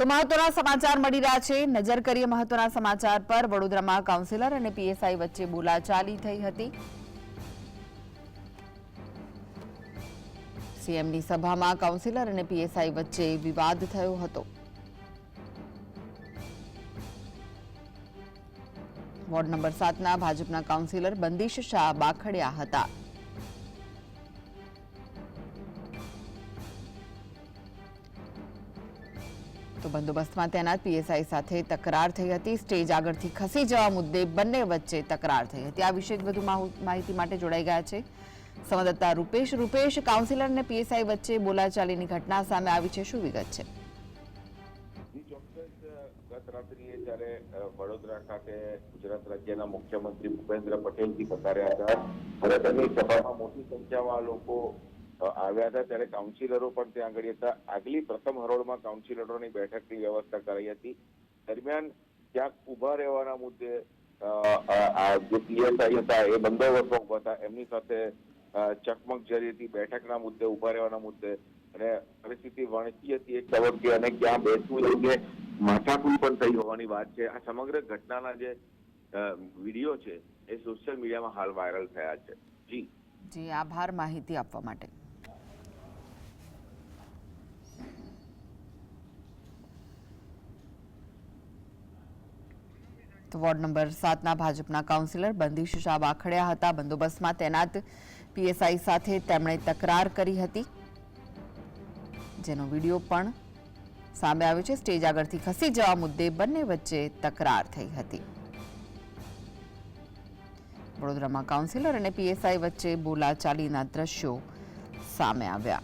તો મહત્વના સમાચાર મળી રહ્યા છે. નજર કરીએ મહત્વના સમાચાર પર. વડોદરામાં કાઉન્સિલર અને પીએસઆઈ વચ્ચે બોલાચાલી થઈ હતી. સીએમની સભામાં કાઉન્સિલર અને પીએસઆઈ વચ્ચે વિવાદ થયો હતો. વોર્ડ નંબર સાતના ભાજપના કાઉન્સિલર બંદીશ શાહ બાખડ્યા હતા. તો બંદોબસ્તમાં તૈનાત પીએસઆઈ સાથે તકરાર થઈ હતી. સ્ટેજ આગળથી ખસી જવા મુદ્દે બંને વચ્ચે તકરાર થઈ હતી. આ વિશે વધુ માહિતી માટે જોડાઈ ગયા છે સંવાદદાતા રૂપેશ. રૂપેશ કાઉન્સિલર અને પીએસઆઈ વચ્ચે બોલાચાલીની ઘટના સામે આવી છે. શું વિગત છે? જી ગત વડોદરા ખાતે ગુજરાત રાજ્યના મુખ્યમંત્રી ભૂપેન્દ્ર પટેલજી પધાર્યા હતા સભામાં મોટી સંખ્યામાં લોકો આવ્યા હતા ત્યારે કાઉન્સિલરો પણ ત્યાં આગળ હતા. આગલી પ્રથમ હરોળમાં કાઉન્સિલરોની બેઠકની વ્યવસ્થા કરાઈ હતી. દરમિયાન ક્યાંક ઊભા રહેવાના મુદ્દે જે પીએસઆઈ હતા એ બંદોબસ્તમાં ઊભા હતા. એમની સાથે ચકમક જરી હતી બેઠકના મુદ્દે ઊભા રહેવાના મુદ્દે. અને પરિસ્થિતિ વણકી હતી એક તબક્કે અને ક્યાં બેસવું લઈને માથાકૂટ પણ થઈ હોવાની વાત છે. આ સમગ્ર ઘટનાના જે વીડિયો છે એ સોશિયલ મીડિયામાં હાલ વાયરલ થયા છે. જી. જી, આભાર માહિતી આપવા માટે. તો વોર્ડ નંબર સાતના ભાજપના કાઉન્સિલર બંદીશ શાહ બાખડ્યા હતા. બંદોબસ્તમાં તૈનાત પીએસઆઈ સાથે તેમણે તકરાર કરી હતી. જેનો વીડિયો પણ સામે આવ્યો છે. સ્ટેજ આગળથી ખસી જવા મુદ્દે બંને વચ્ચે તકરાર થઈ હતી. વડોદરામાં કાઉન્સિલર અને પીએસઆઈ વચ્ચે બોલાચાલીના દ્રશ્યો સામે આવ્યા.